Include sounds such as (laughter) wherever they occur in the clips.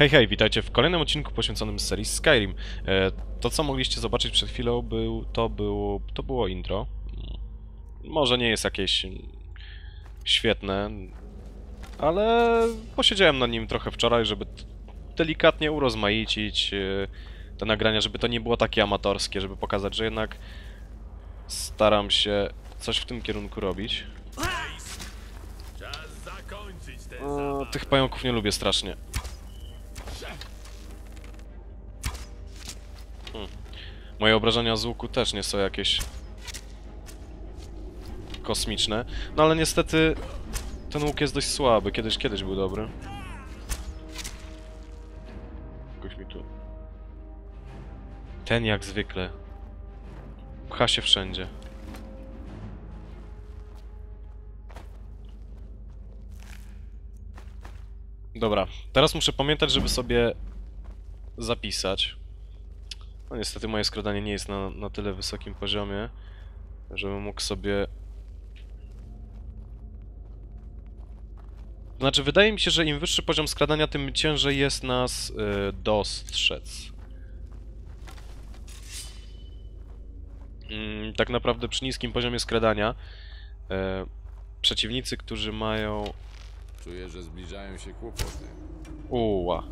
Hej, hej, witajcie w kolejnym odcinku poświęconym serii Skyrim. E, to, co mogliście zobaczyć przed chwilą, był, to, było, to było intro. Może nie jest jakieś świetne, ale posiedziałem nad nim trochę wczoraj, żeby delikatnie urozmaicić e, te nagrania, żeby to nie było takie amatorskie, żeby pokazać, że jednak staram się coś w tym kierunku robić. O, tych pająków nie lubię strasznie. Moje obrażenia z łuku też nie są jakieś kosmiczne. No ale niestety ten łuk jest dość słaby. Kiedyś, kiedyś był dobry. Jakoś mi tu... Ten jak zwykle. Pcha się wszędzie. Dobra, teraz muszę pamiętać, żeby sobie zapisać. No niestety moje skradanie nie jest na, na tyle wysokim poziomie, żebym mógł sobie... Znaczy, wydaje mi się, że im wyższy poziom skradania, tym ciężej jest nas y, dostrzec. Mm, tak naprawdę przy niskim poziomie skradania y, przeciwnicy, którzy mają Czuję, że zbliżają się kłopoty. Uła.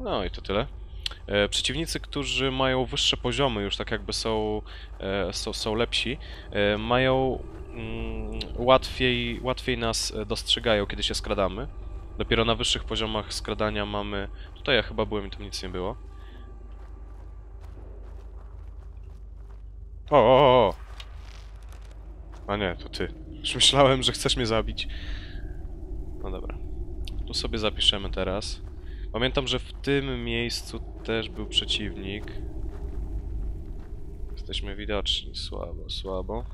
No i to tyle. E, przeciwnicy, którzy mają wyższe poziomy, już tak jakby są, e, są, są lepsi, e, mają mm, łatwiej, łatwiej nas e, dostrzegają, kiedy się skradamy. Dopiero na wyższych poziomach skradania mamy... Tutaj ja chyba byłem i tam nic nie było. O, o, o! A nie, to ty. Już myślałem, że chcesz mnie zabić. No dobra. Tu sobie zapiszemy teraz. Pamiętam, że w tym miejscu też był przeciwnik. Jesteśmy widoczni. Słabo, słabo.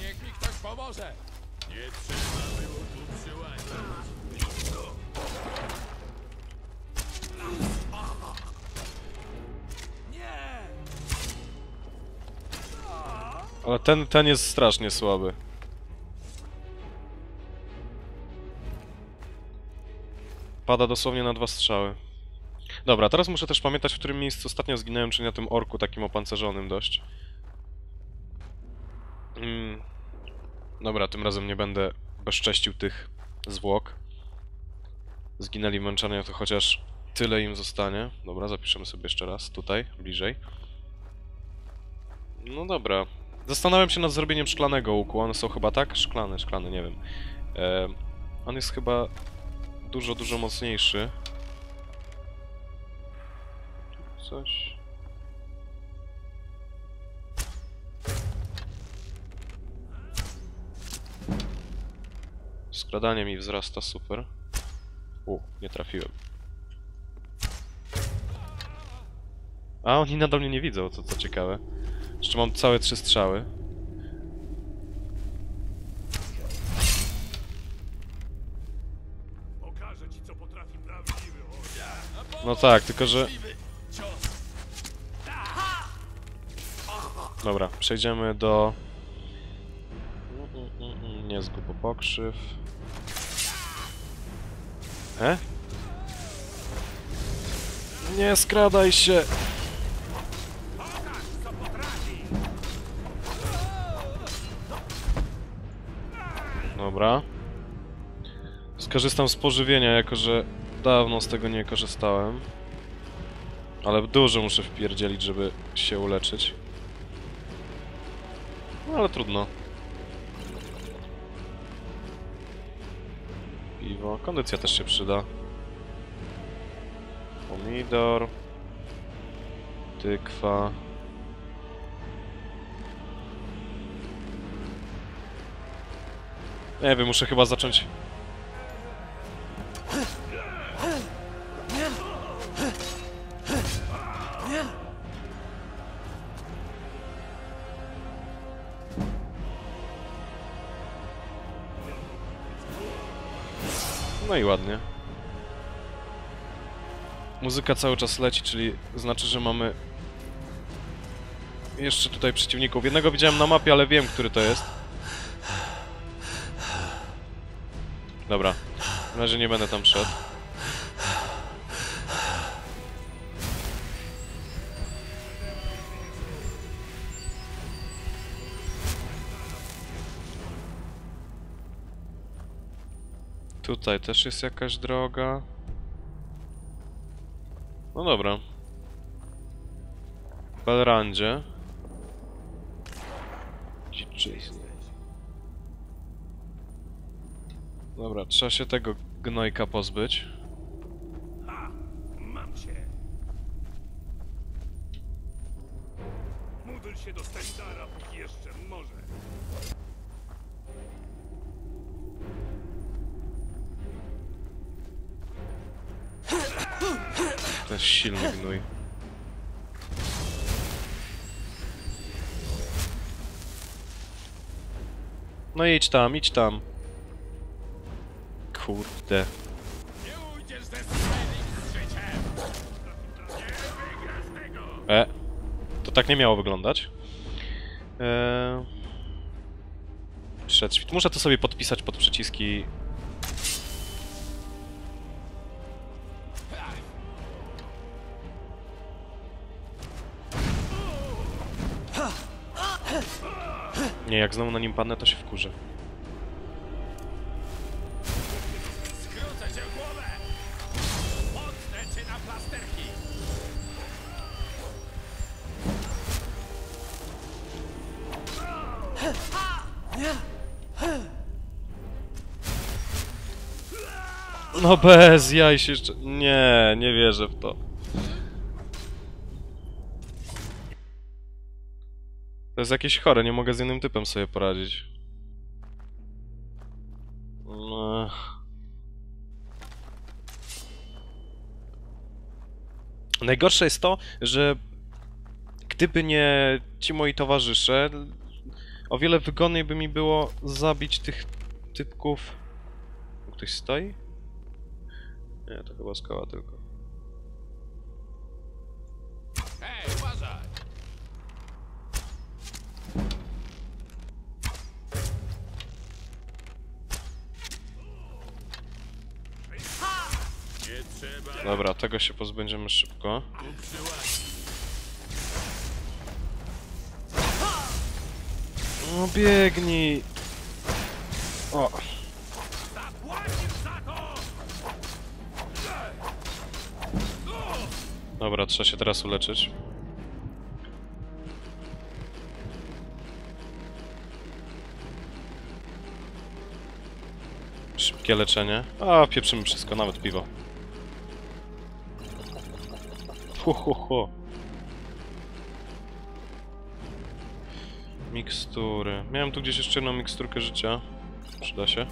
Niech mi ktoś pomoże! Nie trzeba było tu. Ale ten, ten jest strasznie słaby. Pada dosłownie na dwa strzały. Dobra, teraz muszę też pamiętać, w którym miejscu ostatnio zginąłem, czyli na tym orku takim opancerzonym dość. Mm. Dobra, tym razem nie będę bezcześcił tych zwłok. Zginęli męczenia, to chociaż tyle im zostanie. Dobra, zapiszemy sobie jeszcze raz, tutaj, bliżej. No dobra. Zastanawiam się nad zrobieniem szklanego łuku. One są chyba tak? Szklane, szklane, nie wiem. E, on jest chyba dużo, dużo mocniejszy. Coś. Skradanie mi wzrasta, super. U, nie trafiłem. A, oni nadal mnie nie widzą, to co ciekawe. Jeszcze mam całe trzy strzały. No tak, tylko że... Dobra, przejdziemy do... Nie zgub pokrzyw. E? Nie skradaj się! Dobra. Skorzystam z pożywienia, jako że dawno z tego nie korzystałem. Ale dużo muszę wpierdzielić, żeby się uleczyć. No ale trudno. Piwo. Kondycja też się przyda. Pomidor. Tykwa. Nie wiem, muszę chyba zacząć... No i ładnie. Muzyka cały czas leci, czyli znaczy, że mamy jeszcze tutaj przeciwników. Jednego widziałem na mapie, ale wiem, który to jest. Dobra. Na razie nie będę tam szedł. Tutaj też jest jakaś droga. No dobra. Belrandzie. Dobra, trzeba się tego gnojka pozbyć. No idź tam, idź tam. Kurde. E. To tak nie miało wyglądać. Eee... Muszę to sobie podpisać pod przyciski. Nie, jak znowu na nim padnę, to się wkurzę. No bez jaj się jeszcze... Nie, nie wierzę w to. To jest jakieś chore, nie mogę z innym typem sobie poradzić. No. Najgorsze jest to, że gdyby nie ci moi towarzysze, o wiele wygodniej by mi było zabić tych typków. Ktoś stoi? Nie, to chyba skała tylko. Dobra, tego się pozbędziemy szybko. No biegnij! O, dobra, trzeba się teraz uleczyć. Szybkie leczenie. A, pieprzymy wszystko, nawet piwo. Hu, hu, hu. Mikstury. Miałem tu gdzieś jeszcze jedną miksturkę życia. Przyda się.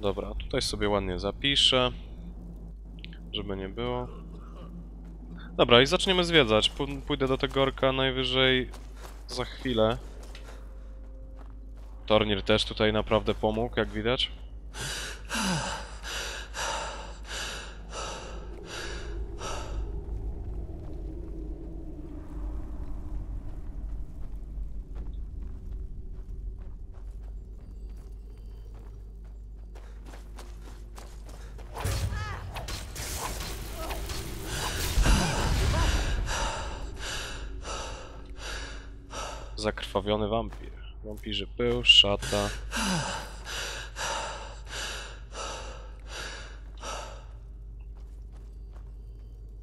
Dobra, tutaj sobie ładnie zapiszę. Żeby nie było. Dobra, i zaczniemy zwiedzać. Pó- Pójdę do tego orka najwyżej za chwilę. Tornir też tutaj naprawdę pomógł, jak widać. Zakrwawiony wampir. Wampirzy pył, szata.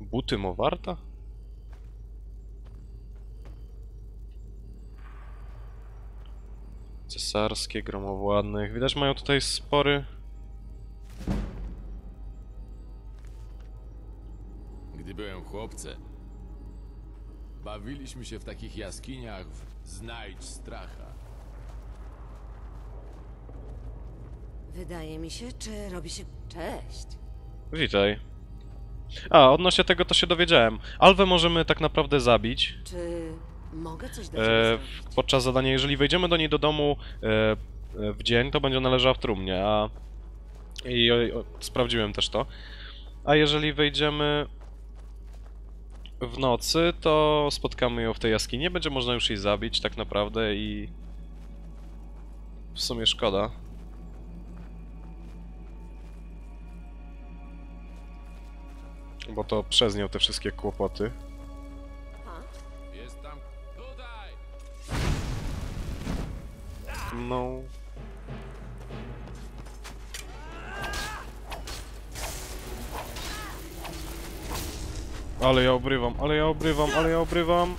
Buty Mowarta? Cesarskie, gromowładnych. Widać mają tutaj spory... Gdy byłem chłopcem, bawiliśmy się w takich jaskiniach w Znajdź Stracha. Wydaje mi się, czy robi się. Cześć. Witaj. A, odnośnie tego to się dowiedziałem. Alwę możemy tak naprawdę zabić Czy mogę coś dla e, w- podczas zadania. Jeżeli wejdziemy do niej do domu e, e, w dzień, to będzie ona leżała w trumnie, a... I o, o, sprawdziłem też to. A jeżeli wejdziemy w nocy, to spotkamy ją w tej jaskini. Będzie można już jej zabić tak naprawdę i... W sumie szkoda. Bo to przez nią te wszystkie kłopoty. Jest tam... Tutaj! No. Ale ja obrywam, ale ja obrywam, ale ja obrywam.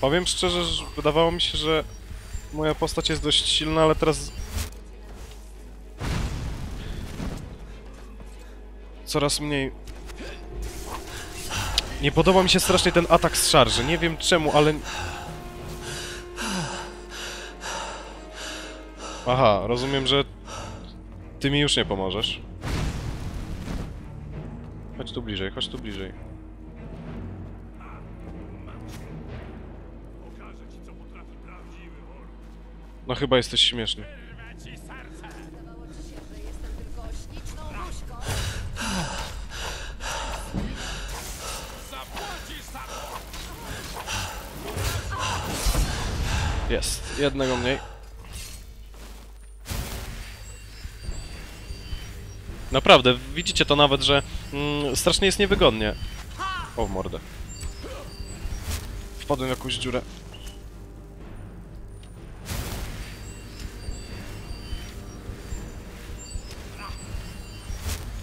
Powiem szczerze, że wydawało mi się, że moja postać jest dość silna, ale teraz... Coraz mniej nie podoba mi się strasznie ten atak z szarży. Nie wiem czemu, ale... Aha, rozumiem, że ty mi już nie pomożesz. Chodź tu bliżej, chodź tu bliżej. No chyba jesteś śmieszny. Jest, jednego mniej. Naprawdę, widzicie to nawet, że mm, strasznie jest niewygodnie. O, mordę. Wpadłem w jakąś dziurę.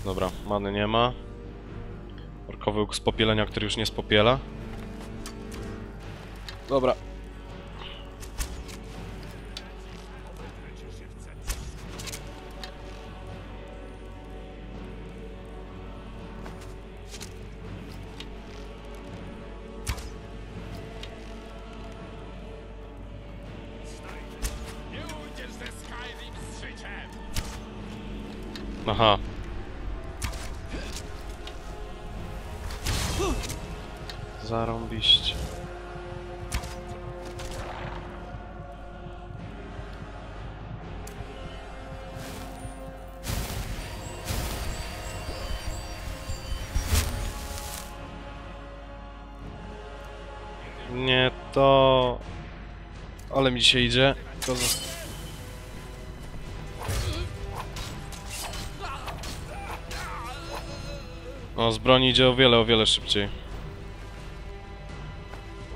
Dobra, many nie ma. Orkowy łuk z popielenia, który już nie spopiela. Dobra. Aha. Zarąbiście. Nie to... Ale mi dzisiaj idzie. To za... O, z broni idzie o wiele, o wiele szybciej.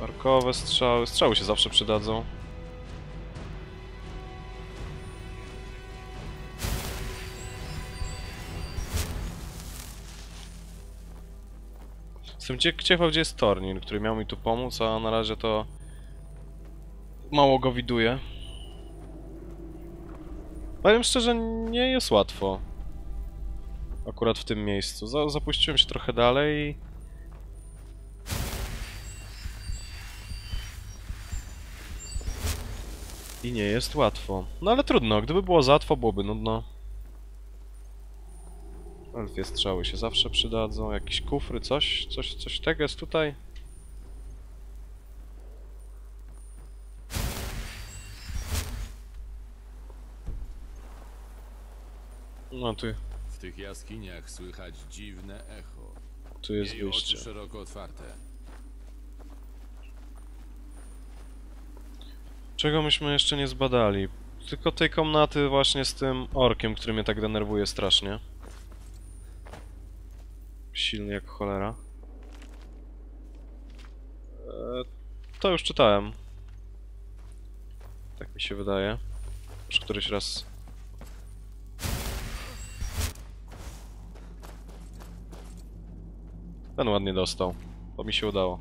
Arkowe strzały. Strzały się zawsze przydadzą. Jestem cie- ciekaw, gdzie jest Tornin, który miał mi tu pomóc, a na razie to... Mało go widuję. Powiem szczerze, nie jest łatwo akurat w tym miejscu. Za zapuściłem się trochę dalej i... Nie jest łatwo. No ale trudno, gdyby było za łatwo, byłoby nudno. Elfie strzały się zawsze przydadzą, jakieś kufry, coś, coś, coś tego jest tutaj. No W tych jaskiniach słychać dziwne echo. tu jest Jej wyjście. oczy szeroko otwarte. Czego myśmy jeszcze nie zbadali? Tylko tej komnaty właśnie z tym orkiem, który mnie tak denerwuje strasznie. Silny jak cholera. Eee, to już czytałem. Tak mi się wydaje. Już któryś raz. Ten ładnie dostał. bo mi się udało.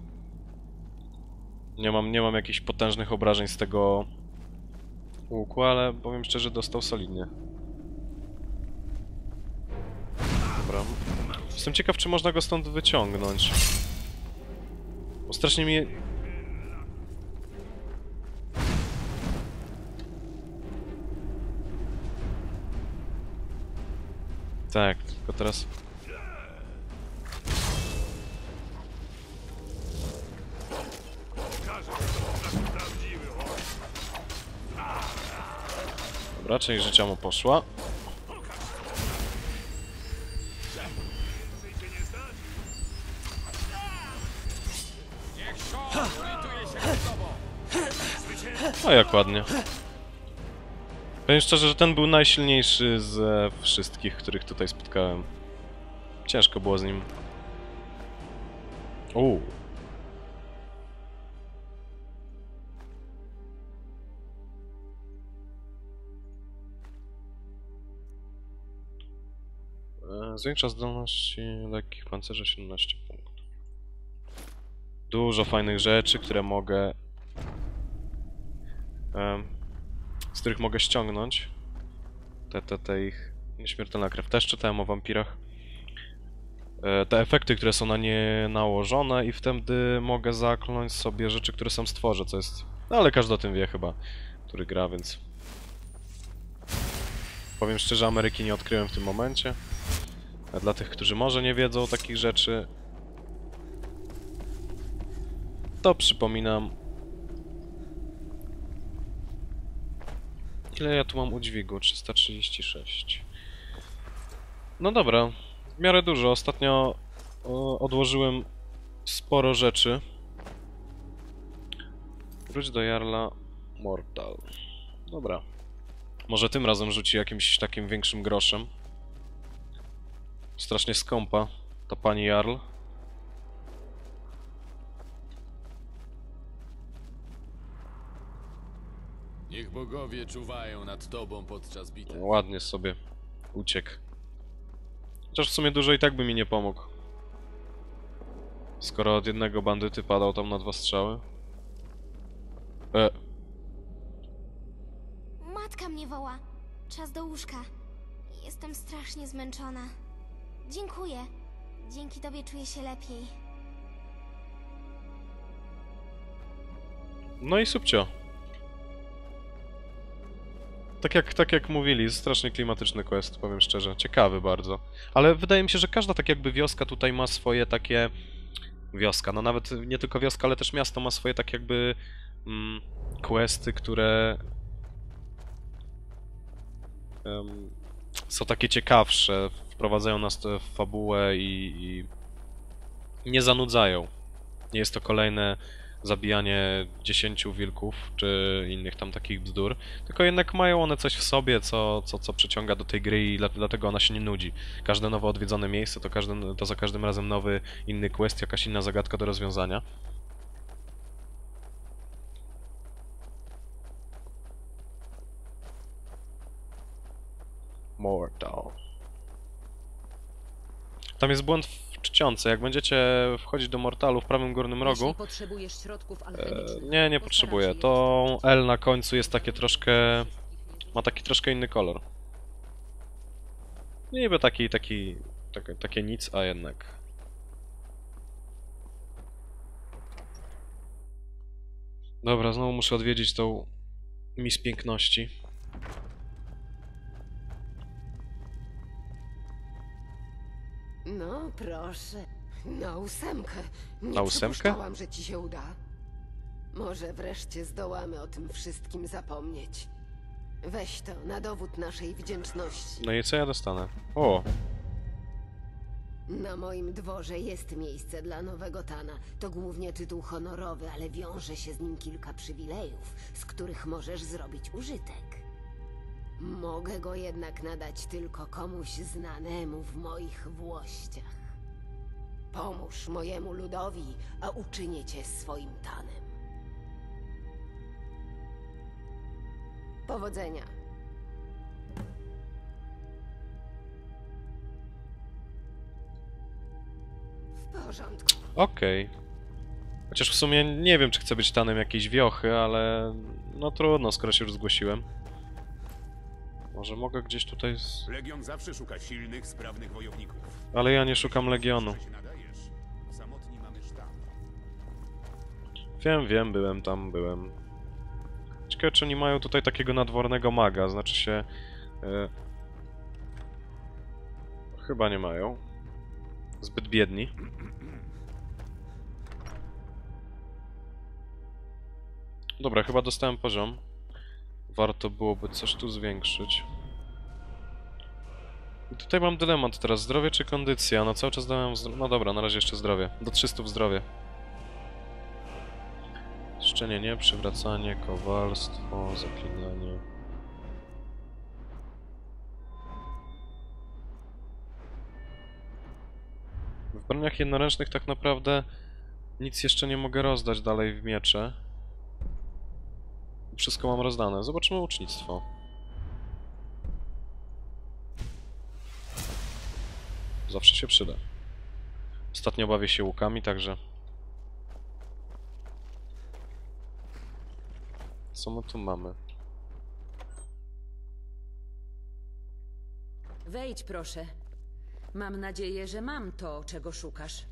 Nie mam, nie mam jakichś potężnych obrażeń z tego łuku, ale powiem szczerze, dostał solidnie. Dobra. Jestem ciekaw, czy można go stąd wyciągnąć. Bo strasznie mi... Tak, tylko teraz Dobra, część życia mu poszła. O, jak ładnie. Powiem szczerze, że ten był najsilniejszy ze wszystkich, których tutaj spotkałem. Ciężko było z nim. Uuu. Zwiększa zdolności lekkich pancerzy 17 punktów. Dużo fajnych rzeczy, które mogę z których mogę ściągnąć. Te, te, te ich nieśmiertelna krew. Też czytałem o wampirach. E, Te efekty, które są na nie nałożone i wtedy mogę zakląć sobie rzeczy, które sam stworzę, co jest... No ale każdy o tym wie chyba, który gra, więc... Powiem szczerze, Ameryki nie odkryłem w tym momencie. A dla tych, którzy może nie wiedzą takich rzeczy, to przypominam, Ile ja tu mam udźwigu? 336. No dobra, w miarę dużo. Ostatnio odłożyłem sporo rzeczy. Wróć do Jarla Mortal. Dobra. Może tym razem rzuci jakimś takim większym groszem. Strasznie skąpa ta pani Jarl. Niech bogowie czuwają nad tobą podczas bitew. Ładnie sobie uciekł. Chociaż w sumie dużo i tak by mi nie pomógł. Skoro od jednego bandyty padał tam na dwa strzały. E, Matka mnie woła. Czas do łóżka. Jestem strasznie zmęczona. Dziękuję. Dzięki tobie czuję się lepiej. no i subcio. Tak jak, tak jak mówili, strasznie klimatyczny quest, powiem szczerze. Ciekawy bardzo. Ale wydaje mi się, że każda tak jakby wioska tutaj ma swoje takie... Wioska, no nawet nie tylko wioska, ale też miasto ma swoje tak jakby... Mm, questy, które... em, są takie ciekawsze, wprowadzają nas w fabułę i, i nie zanudzają. Nie jest to kolejne zabijanie 10 wilków, czy innych tam takich bzdur, tylko jednak mają one coś w sobie, co, co, co przyciąga do tej gry i dla- dlatego ona się nie nudzi. Każde nowo odwiedzone miejsce to, każdy, to za każdym razem nowy, inny quest, jakaś inna zagadka do rozwiązania. Mortal. Tam jest błąd w czcionce. Jak będziecie wchodzić do Mortalu w prawym górnym rogu, E, nie, nie potrzebuję. To. L na końcu jest takie troszkę... Ma taki troszkę inny kolor. Niby taki, taki... Takie, takie nic, a jednak... Dobra, znowu muszę odwiedzić tą Miss Piękności. No, proszę. Na ósemkę. Nie Na ósemkę? przypuszczałam, że ci się uda. Może wreszcie zdołamy o tym wszystkim zapomnieć. Weź to na dowód naszej wdzięczności. No i co ja dostanę? O, Na moim dworze jest miejsce dla nowego Tana. To głównie tytuł honorowy, ale wiąże się z nim kilka przywilejów, z których możesz zrobić użytek. Mogę go jednak nadać tylko komuś znanemu w moich włościach. Pomóż mojemu ludowi, a uczynię cię swoim Tanem. Powodzenia. W porządku. okej. Chociaż w sumie nie wiem, czy chcę być tanem jakiejś wiochy, ale... No trudno, skoro się już zgłosiłem. Może mogę gdzieś tutaj... Z... Legion zawsze szuka silnych, sprawnych wojowników. Ale ja nie szukam Legionu. Wiem, wiem, byłem tam, byłem. Ciekawe, czy oni mają tutaj takiego nadwornego maga, znaczy się... E... Chyba nie mają. Zbyt biedni. Dobra, chyba dostałem poziom. Warto byłoby coś tu zwiększyć. I tutaj mam dylemat teraz, zdrowie czy kondycja? No cały czas dałem zdro... No dobra, na razie jeszcze zdrowie. Do 300 w zdrowie. Szczenienie, przywracanie, kowalstwo, zaklinanie. W broniach jednoręcznych tak naprawdę nic jeszcze nie mogę rozdać dalej w miecze. Wszystko mam rozdane. Zobaczymy ucznictwo. Zawsze się przyda. Ostatnio bawię się łukami, także... Co my tu mamy? Wejdź, proszę. Mam nadzieję, że mam to, czego szukasz.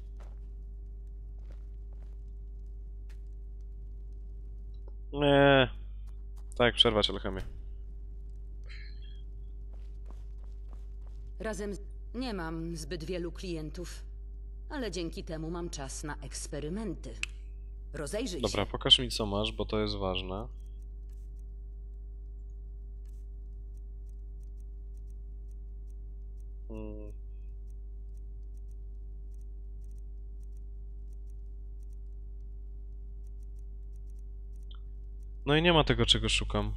Nie. Tak, przerwać alchemię. Razem z... nie mam zbyt wielu klientów, ale dzięki temu mam czas na eksperymenty. Rozejrzyj Dobra, się. pokaż mi co masz, bo to jest ważne. Mm. No i nie ma tego, czego szukam.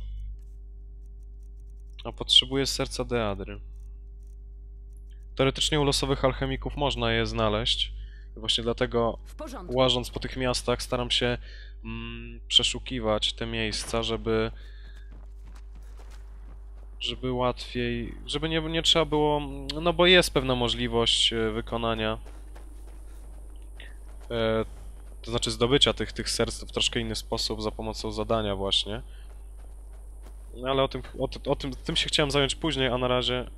A potrzebuję serca Deadry. Teoretycznie u losowych alchemików można je znaleźć. I Właśnie dlatego łażąc po tych miastach, staram się mm, przeszukiwać te miejsca, żeby żeby łatwiej, żeby nie, nie trzeba było, no bo jest pewna możliwość e, wykonania e, to znaczy zdobycia tych, tych serc w troszkę inny sposób za pomocą zadania właśnie. No ale o tym, o, o tym, tym się chciałem zająć później, a na razie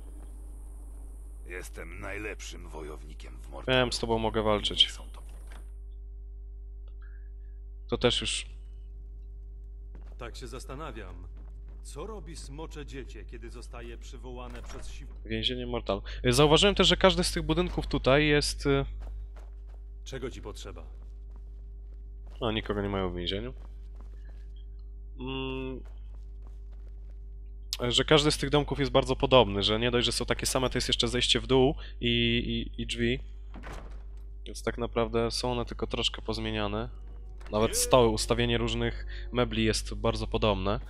Jestem najlepszym wojownikiem w Mortalu. wiem, z tobą mogę walczyć. To. To też już Tak się zastanawiam. Co robi smocze dziecię, kiedy zostaje przywołane przez siłę? więzienie Mortal. Zauważyłem też, że każdy z tych budynków tutaj jest... e, Czego ci potrzeba? A, nikogo nie mają w więzieniu. Mm, że każdy z tych domków jest bardzo podobny, że nie dość, że są takie same, to jest jeszcze zejście w dół i, i, i drzwi. Więc tak naprawdę są one tylko troszkę pozmieniane. Nawet stałe ustawienie różnych mebli jest bardzo podobne.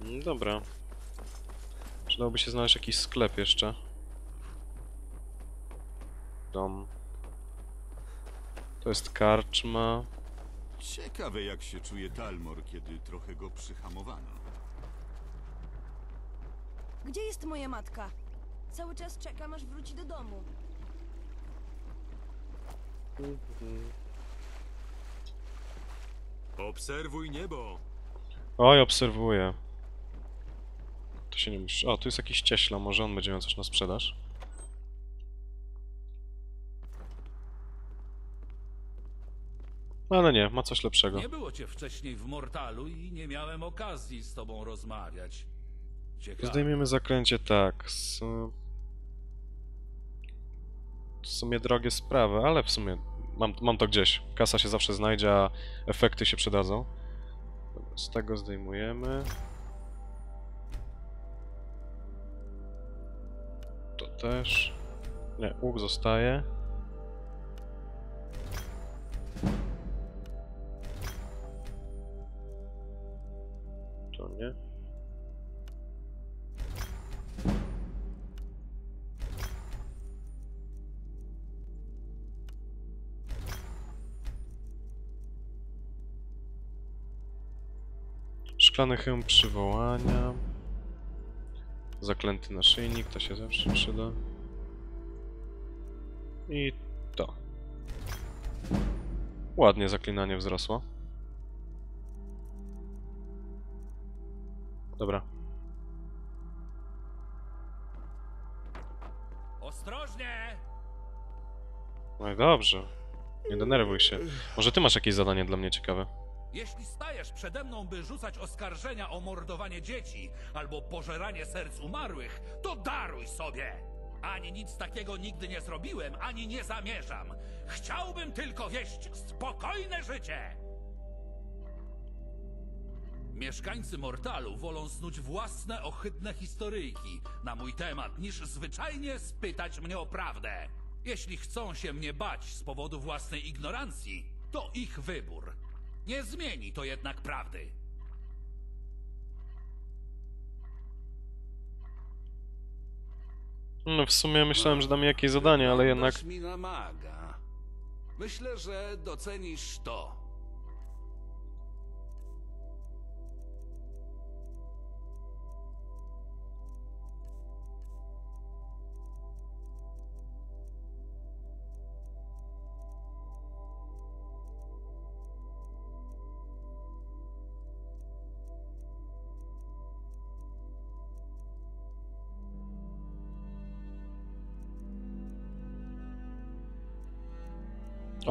Mm, Dobra. Przydałoby się znaleźć jakiś sklep jeszcze. Dom. To jest karczma. Ciekawe jak się czuje Dalmor, kiedy trochę go przyhamowano. Gdzie jest moja matka? Cały czas czekam, aż wróci do domu. Obserwuj niebo! Oj, obserwuję. To się nie musisz. O, tu jest jakiś cieśla, może on będzie miał coś na sprzedaż. Ale nie, ma coś lepszego. Nie było cię wcześniej w Mortalu i nie miałem okazji z tobą rozmawiać. Ciekawe. Zdejmiemy zaklęcie tak. S... W sumie drogie sprawy, ale w sumie mam, mam to gdzieś. Kasa się zawsze znajdzie, a efekty się przydadzą. Z tego zdejmujemy. To też. Nie, łuk zostaje. Szklany hełm przywołania. Zaklęty naszyjnik, to się zawsze przyda. I to. Ładnie zaklinanie wzrosło. Dobra. Ostrożnie! No i dobrze. Nie denerwuj się. Może ty masz jakieś zadanie dla mnie ciekawe? Jeśli stajesz przede mną, by rzucać oskarżenia o mordowanie dzieci albo pożeranie serc umarłych, to daruj sobie! Ani nic takiego nigdy nie zrobiłem, ani nie zamierzam. Chciałbym tylko wieść spokojne życie! Mieszkańcy Mortalu wolą snuć własne ohydne historyjki na mój temat, niż zwyczajnie spytać mnie o prawdę. Jeśli chcą się mnie bać z powodu własnej ignorancji, to ich wybór. Nie zmieni to jednak prawdy. No w sumie myślałem, że da mi jakieś zadanie, ale jednak... Mi. Myślę, że docenisz to.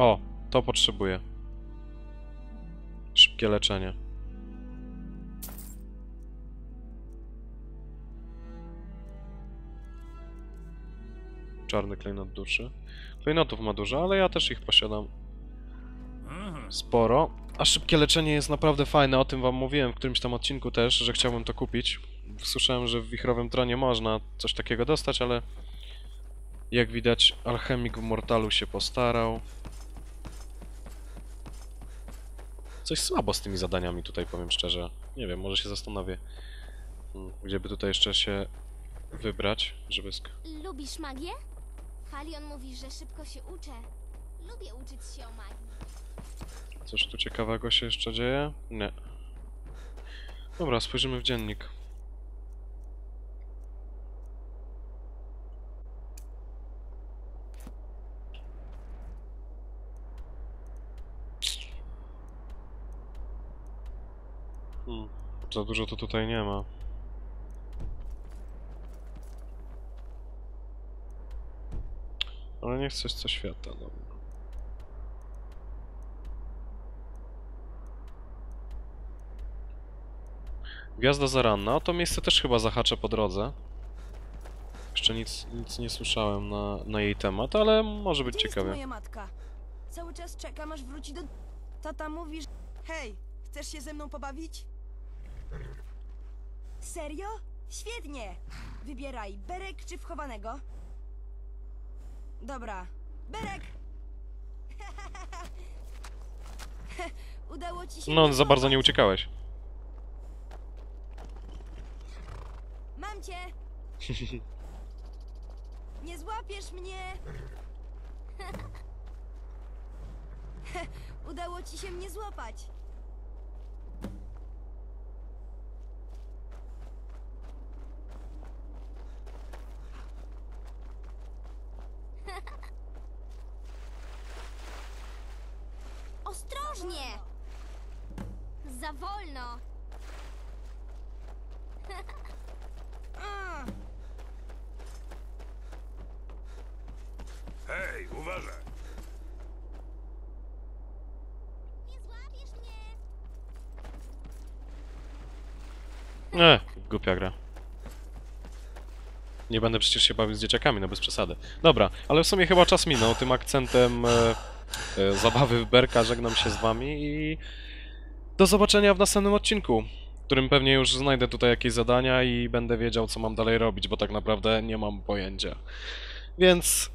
O, to potrzebuję. Szybkie leczenie. Czarny klejnot duszy. Klejnotów ma dużo, ale ja też ich posiadam sporo. A szybkie leczenie jest naprawdę fajne, o tym wam mówiłem w którymś tam odcinku też, że chciałbym to kupić. Słyszałem, że w Wichrowym Tronie można coś takiego dostać, ale jak widać alchemik w Mortalu się postarał. Coś słabo z tymi zadaniami tutaj, powiem szczerze. Nie wiem, może się zastanowię, hmm, gdzie by tutaj jeszcze się wybrać, żeby... Lubisz magię? Halion mówi, że szybko się uczę. Lubię uczyć się o magii. Coś tu ciekawego się jeszcze dzieje? Nie. Dobra, spojrzymy w dziennik. Hmm, za dużo to tutaj nie ma. Ale nie chcę co świata, dobra. Gwiazda zaranna, to miejsce też chyba zahaczę po drodze. Jeszcze nic, nic nie słyszałem na, na jej temat, ale może być Gdzie jest ciekawie. moja matka? Cały czas czekam, aż wróci do... Tata mówi, że... Hej, chcesz się ze mną pobawić? Serio? Świetnie! Wybieraj, berek czy wchowanego? Dobra, berek! (laughs) Udało ci się No, za bardzo nie uciekałeś. Mam cię! (laughs) Nie złapiesz mnie! (laughs) Udało ci się mnie złapać! Ostrożnie! Za wolno! (laughs) Hej, uważaj! Nie złapiesz mnie! E, głupia gra. Nie będę przecież się bawił z dzieciakami, no bez przesady. Dobra, ale w sumie chyba czas minął. Tym akcentem e, zabawy w Berka żegnam się z wami i do zobaczenia w następnym odcinku, w którym pewnie już znajdę tutaj jakieś zadania i będę wiedział, co mam dalej robić, bo tak naprawdę nie mam pojęcia. Więc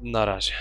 na razie.